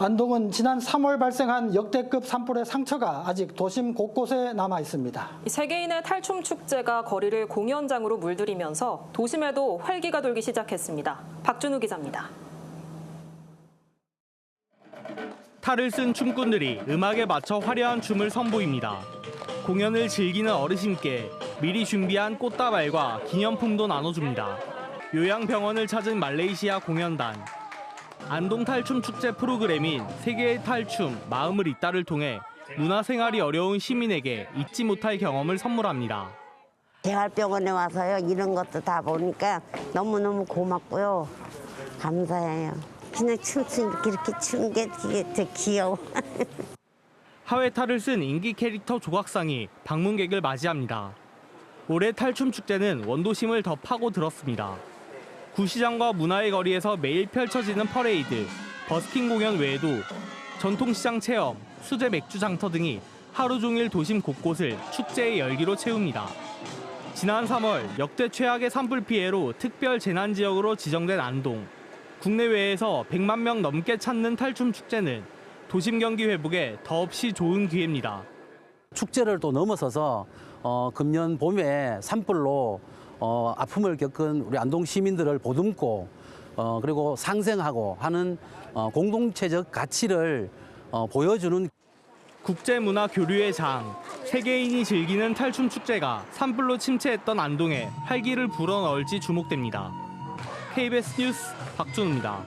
안동은 지난 3월 발생한 역대급 산불의 상처가 아직 도심 곳곳에 남아 있습니다. 이 세계인의 탈춤 축제가 거리를 공연장으로 물들이면서 도심에도 활기가 돌기 시작했습니다. 박준우 기자입니다. 탈을 쓴 춤꾼들이 음악에 맞춰 화려한 춤을 선보입니다. 공연을 즐기는 어르신께 미리 준비한 꽃다발과 기념품도 나눠줍니다. 요양병원을 찾은 말레이시아 공연단. 안동 탈춤 축제 프로그램인 세계의 탈춤 마음을 잇다를 통해 문화생활이 어려운 시민에게 잊지 못할 경험을 선물합니다. 대활병원에 와서요 이런 것도 다 보니까 너무너무 고맙고요 감사해요 그냥 춤추 이렇게 이렇게 추는 게 되게 되게 귀여워 하회 탈을 쓴 인기 캐릭터 조각상이 방문객을 맞이합니다. 올해 탈춤 축제는 원도심을 더 파고들었습니다. 구시장과 문화의 거리에서 매일 펼쳐지는 퍼레이드, 버스킹 공연 외에도 전통시장 체험, 수제 맥주 장터 등이 하루 종일 도심 곳곳을 축제의 열기로 채웁니다. 지난 3월 역대 최악의 산불 피해로 특별 재난 지역으로 지정된 안동. 국내외에서 100만 명 넘게 찾는 탈춤 축제는 도심 경기 회복에 더없이 좋은 기회입니다. 축제를 또 넘어서서 어, 금년 봄에 산불로 어, 아픔을 겪은 우리 안동 시민들을 보듬고 어, 그리고 상생하고 하는 어, 공동체적 가치를 어, 보여주는 국제문화 교류의 장, 세계인이 즐기는 탈춤 축제가 산불로 침체했던 안동에 활기를 불어넣을지 주목됩니다. KBS 뉴스 박준우입니다.